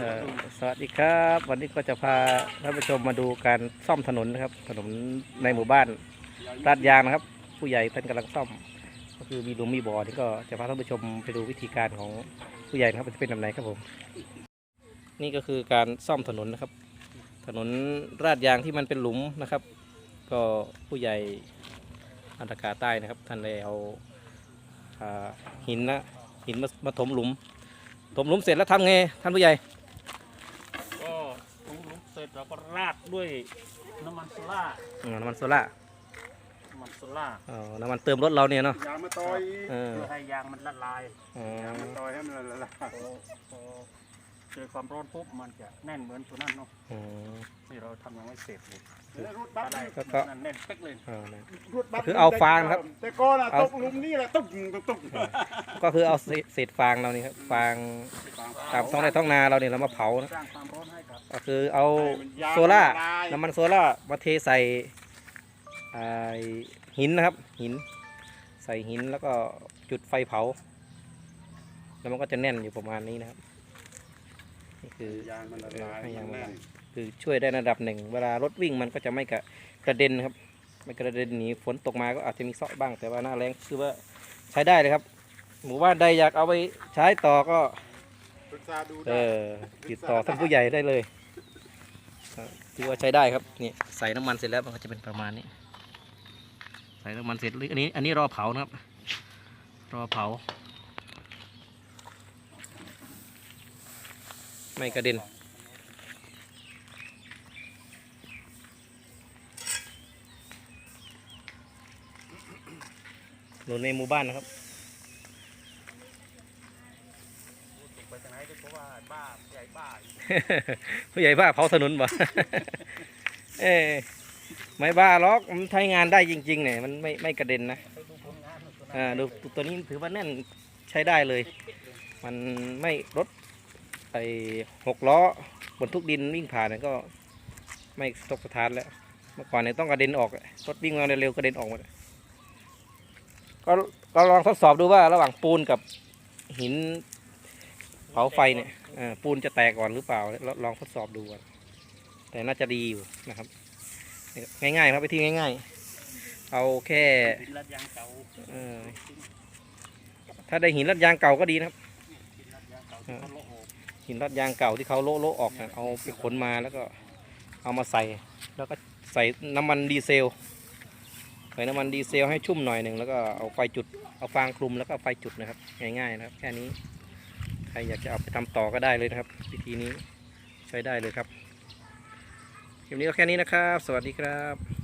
เอ่อสวัสดีครับ วันนี้ก็จะพาท่านผู้ชมมาดูการซ่อมถนนนะครับ ถนนในหมู่บ้านลาดยางนะครับ ผู้ใหญ่ท่านกำลังซ่อม ก็คือมีหลุมมีบ่อนี่ก็จะพาท่านผู้ชมไปดูวิธีการของผู้ใหญ่นะครับว่าจะเป็นแบบไหนครับผม นี่ก็คือการซ่อมถนนนะครับ ถนนลาดยางที่มันเป็นหลุมนะครับ ก็ผู้ใหญ่อันตกาใต้นะครับ ท่านได้เอาอ่าหินนะหินมามาถมหลุม ถมหลุมเสร็จแล้วทำไงท่านผู้ใหญ่ ก็ลงลุกเสร็จเราก็ราดด้วยน้ำมันโซล่าอืมน้ำมันโซล่าน้ำมันโซล่าอ๋อน้ำมันเติมรถเราเนี่ยเนาะยางมาต่อยเออเพื่อให้ยางมันละลายอ๋อยางมาต่อยให้มันละลายพอพอ เจอความร้อนปุ๊บมันจะแน่นเหมือนตัวนั้นเนาะอ๋อที่เราทำยังไม่เสร็จเลยแล้วรูดบัตรได้แล้วก็ นั่นแน่นเป๊กเลยอ๋อนะรูดบัตรคือเอาฟางครับ แต่ก่อนอะเอาตกหลุมนี่แหละตุ๊กตุ๊กตุ๊กก็คือเอาเศษเศษฟางเรานี่ครับฟางตามท้องไร่ท้องนาเราเนี่ยเรามาเผานะสร้างความร้อนให้กับก็คือเอายางโซล่าละลายน้ำมันโซล่ามาเทใส่ไอ้หินนะครับ หิน ใส่หินแล้วก็จุดไฟเผา แล้วมันก็จะแน่นอยู่ประมาณนี้นะครับ นี่คือยางมันละลายให้ยางมันละลายแน่นคือช่วยได้ระดับหนึ่ง เวลารถวิ่งมันก็จะไม่กระกระเด็นครับไม่กระเด็นหนีฝนตกมาก็อาจจะมีเซาะบ้างแต่ว่าหน้าแรงคือว่าใช้ได้เลยครับ หมู่บ้านใดอยากเอาไปใช้ต่อก็ ปรึกษาดูเอได้อติดต่อท่านผู้ใหญ่ได้เลยเออถือว่าใช้ได้ครับนี่ใส่น้ำมันเสร็จแล้วมันก็จะเป็นประมาณนี้ ใส่น้ำมันเสร็จอันนี้ อันนี้รอเผานะครับ รอเผา ไม่กระเด็น หนุนในหมู่บ้านนะครับตกไปทางไหนก็เพราะว่าบ้าใหญ่บ้าอีกผู้ใหญ่บ้าเผาถนนบ่เอ้ยไม่บ้าหรอกมันใช้งานได้จริง ๆ เนี่ยมันไม่ไม่กระเด็นนะไปดูผลงานของตัวนั้นอ่าดูตัวนี้ถือว่าแน่นใช้ได้เลย มันไม่รถ ไอหกล้อบนทุกดินวิ่งผ่านเนี่ยก็ไม่ตกสถานแล้ว เมื่อก่อนเนี่ยต้องกระเด็นออกรถวิ่งมาเร็วๆกระเด็นออกหมดก็ก็ลองทดสอบดูว่าระหว่างปูนกับหินเผาไฟเนี่ยปูนจะแตกก่อนหรือเปล่าลองลองทดสอบดูก่อนแต่น่าจะดีอยู่นะครับ ง่ายๆครับไปที่ง่าย ๆ เอาแค่ถ้าได้หินรัดยางเก่าก็ดีนะครับ หินรัดยางเก่าที่เขาโละโละออกนะเอาไปขนมาแล้วก็เอามาใส่ แล้วก็ใส่น้ำมันดีเซลใส่น้ำมันดีเซลให้ชุ่มหน่อยหนึ่งแล้วก็เอาไฟจุดเอาฟางคลุมแล้วก็เอาไฟจุดนะครับ ง่ายๆนะครับแค่นี้ใครอยากจะเอาไปทำต่อก็ได้เลยนะครับวิธีนี้ใช้ได้เลยครับคลิปนี้ก็แค่นี้นะครับ สวัสดีครับ